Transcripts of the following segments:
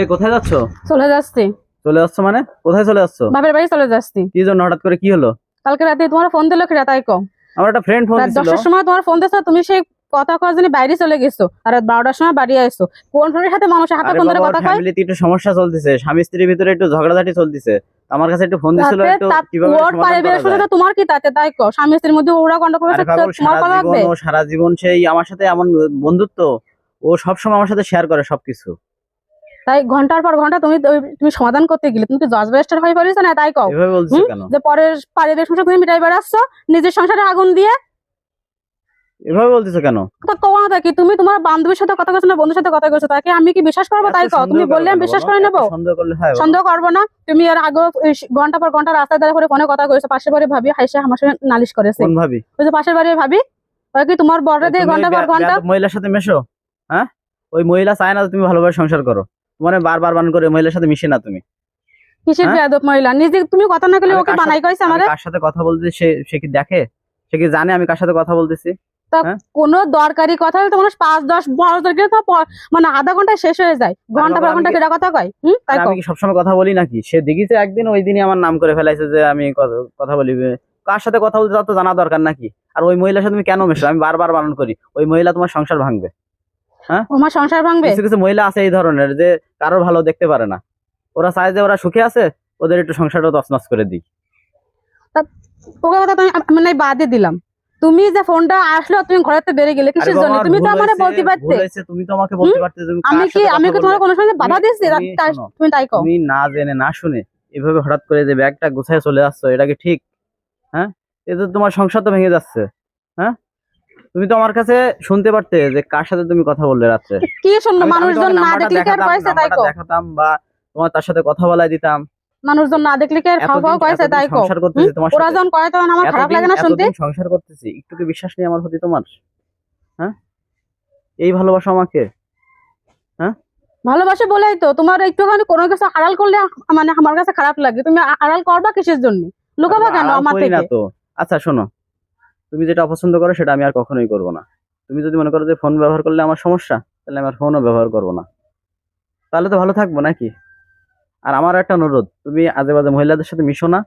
এই কোথায় যাচ্ছ? চলে যাচ্ছি। চলে যাচ্ছ মানে? কোথায় চলে যাচ্ছ? বাপের বাড়ি চলে যাচ্ছি। কি জন্য? হঠাৎ করে কি হলো? কালকে রাতে তোমার ফোন দিলো কিরা তাই কো আমার একটা ফ্রেন্ড ফোন দিছিল। দশটার সময় তোমার ফোন দিছো তুমি সেই কথা কওয়ার জন্য বাইরে চলে গেছো। আর রাত বারোটার সময় বাড়ি আসছো কোন ফোনের সাথে মানুষের হাতে ফোন ধরে কথা কয়? ফ্যামিলিতে একটু সমস্যা চলতেছে। স্বামী স্ত্রীর ভিতরে একটু ঝগড়াঝাটি চলতেছে। আমার কাছে একটু ফোন দিছিল একটু কীভাবে ওর পারিবারিক করা যায়। তোমার কি তাতে? তাই কো স্বামী স্ত্রীর মধ্যে ওরা গন্ডগোল করছে তোমার জীবন লাগবে সারা জীবন সেই আমার সাথে এমন বন্ধুত্ব। ও সবসময় আমার সাথে শেয়ার করে সবকিছু। তাই ঘণ্টার পর ঘণ্টা তুমি তুমি সমাধান করতে গেলে তুমি তো জজ বেস্টার হয়ে পারিস না তাই কও? যে পরের পারিবারিক সংসার তুমি মিটাই বেড়াচ্ছ নিজের সংসারে আগুন দিয়ে। এভাবে বলতেছো কেন? কথা কও না কি? তুমি তোমার বান্ধবীর সাথে কথা কইছো না বন্ধুর সাথে কথা কইছো তাকে আমি কি বিশ্বাস করব তাই কও? তুমি বললে আমি বিশ্বাস? করে সন্দেহ করলে হয় সন্দেহ করব না। তুমি আগে ঘণ্টা পর ঘণ্টা রাস্তায় দাঁড়িয়ে করে ফোনে কথা কইছো পাশের বাড়ি ভাবি হাইসা আমার সাথে নালিশ করেছে। কোন ভাবি? ওই যে পাশের বাড়ি ভাবি। ওই কি তোমার বড় দিয়ে ঘণ্টা পর ঘণ্টা মহিলার সাথে মেশো হ্যাঁ? ওই মহিলা চায় না তুমি ভালোভাবে সংসার করো। মানে বারবার বান করে মহিলার সাথে মিশে না তুমি। কিসের হ্যাঁ? বেয়াদব মহিলা? নিজে তুমি কথা না কইলে ওকে বানাই কইছে আমি আমারে? কার সাথে কথা বলতে সে সে কি দেখে? সে কি জানে আমি কার সাথে কথা বলতেছি? তা কোনো দরকারি কথা তো মানুষ পাঁচ দশ বারো তারিখে তো মানে আধা ঘণ্টা শেষ হয়ে যায়। ঘণ্টা পর ঘণ্টা আমি কি- কেটা কথা কয়? হুম? তাই আমি কি সবসময় কথা বলি নাকি? সে দেখিছে একদিন ওই দিনই আমার নাম করে ফেলাইছে যে আমি কথা- বলি। কার সাথে কথা বলতে তো জানা দরকার নাকি? আর ওই মহিলার সাথে তুমি কেন মেশো আমি বারবার বারণ করি। ওই মহিলা তোমার সংসার ভাঙবে। আমার সংসার ভাঙবে? কিছু কিছু মহিলা আছে এই ধরনের যে কারোর ভালো দেখতে পারে না। ওরা চায় যে ওরা সুখে আছে ওদের একটু সংসারটা তছনছ করে দিই। ওকে কথা তুমি আমি নাই বাদে দিলাম। তুমি যে ফোনটা আসলো তুমি ঘরেতে বেরিয়ে গেলে কিসের জন্য? তুমি তো আমারে বলতে পারতে। তুমি তো আমাকে বলতে পারতে তুমি আমি কি আমি কি তোমার কোনো সঙ্গে বাধা তাই- তুমি তাই কও। তুমি না জেনে না শুনে এভাবে হঠাৎ করে যে ব্যাগটা গুছায় চলে আসছো এটা কি ঠিক? হ্যাঁ? এতে তোমার সংসার তো ভেঙে যাচ্ছে। হ্যাঁ? তুমি তো আমার কাছে শুনতে পারতে যে কার সাথে তুমি কথা বললে রাত্রে। কি শুনব আমি মানুষজন না দেখলে কি আর দেখাতাম, তাই কও দেখাতাম বা তোমার তার সাথে কথা বলাই দিতাম। মানুষজন না দেখলে কি আর খাও খাও এতদিন- তাই কও সংসার করতেছি তোমার সাথে। যখন কয় তখন আমার খারাপ লাগে না শুনতে? সংসার করতেছি একটু কি বিশ্বাস নেই আমার প্রতি তোমার? হ্যাঁ? এই ভালোবাসা আমাকে। ভালোবাসে বলেই তো তোমার একটুখানি কোনো কিছু আড়াল করলে মানে আমার কাছে খারাপ লাগে। তুমি আড়াল করবা কিসের জন্য? লুকাবা কেন আমার থেকে? আচ্ছা শোনো। তুমি যেটা অপছন্দ করো সেটা আমি আর কখনোই করব না। তুমি যদি মনে করো যে ফোন ব্যবহার করলে আমার সমস্যা, তাহলে আমি আর ফোনও ব্যবহার করব না। তাহলে তো ভালো থাকব নাকি? আর আমার একটা অনুরোধ, তুমি আজে বাজে মহিলাদের সাথে মিশো না।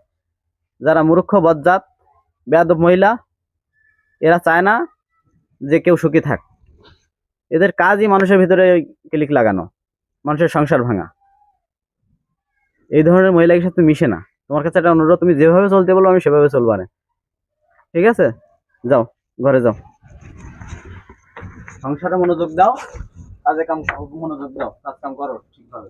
যারা মূর্খ, বজ্জাত, বেয়াদব মহিলা, এরা চায় না যে কেউ সুখী থাক। এদের কাজই মানুষের ভিতরে ক্লিক লাগানো, মানুষের সংসার ভাঙা। এই ধরনের মহিলাদের সাথে মিশে না। তোমার কাছে একটা অনুরোধ, তুমি যেভাবে চলতে বলো, আমি সেভাবে চলবো না ঠিক আছে? যাও ঘরে যাও। সংসারে মনোযোগ দাও কাজে কাম মনোযোগ দাও কাজ কাম করো ঠিকভাবে।